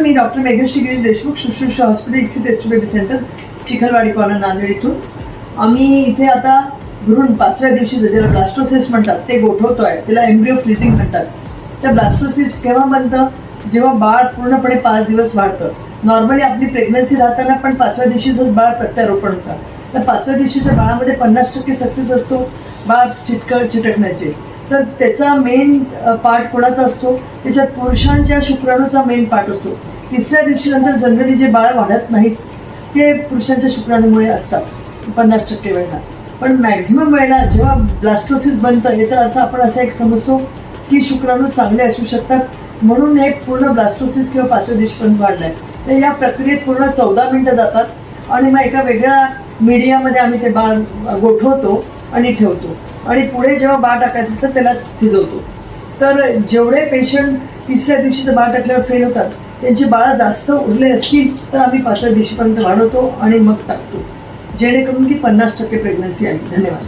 मी doctor मेघश्री Girish Deshmukh Shushrusha hospital ICSI test baby centre Chikhalwadi corner Nanded इथून आम्ही इथे आता भ्रूण पाचव्या दिवशीचं ज्याला ब्लास्टोसिस म्हणतात ते गोठवतोय त्याला एम्ब्रिओ फ्रीजिंग म्हणतात तर ब्लास्टोसिस केव्हा बनतं जेव्हा बाळ पूर्णपणे पाच दिवस वाढतं नॉर्मली आपली प्रेग्नन्सी राहताना पण पाचव्या दिवशीचंच बाळ प्रत्यारोपण होतं तर पाचव्या दिवशीच्या बाळामध्ये पन्नास टक्के सक्सेस असतो बाळ चिटक चिटकण्याचे तर त्याचा मेन पार्ट कोणाचा असतो त्याच्यात पुरुषांच्या शुक्राणूचा मेन पार्ट असतो तिसऱ्या दिवशी नंतर जनरली जे बाळ वाढत नाहीत ते पुरुषांच्या शुक्राणूमुळे असतात. पन्नास टक्के वेळेला पण मॅक्झिमम वेळेला जेव्हा ब्लास्टोसिस बनतं याचा अर्थ आपण असा एक समजतो की शुक्राणू चांगले असू शकतात म्हणून हे पूर्ण ब्लास्टोसिस किंवा पाचव्या दिवशीपर्यंत वाढलंय. तर या प्रक्रियेत पूर्ण चौदा मिनिटं जातात आणि मग एका वेगळ्या मीडियामध्ये आम्ही ते बाळ गोठवतो आणि ठेवतो. आणि पुढे जेव्हा बाळ टाकायचं असतं त्याला थिजवतो. तर जेवढे पेशंट तिसऱ्या दिवशीचं बाळ टाकल्यावर फेल होतात त्यांची बाळ जास्त उरले असतील तर आम्ही पाचव्या दिवशीपर्यंत वाढवतो आणि मग टाकतो. जेणेकरून की पन्नास टक्के प्रेग्नन्सी आली धन्यवाद.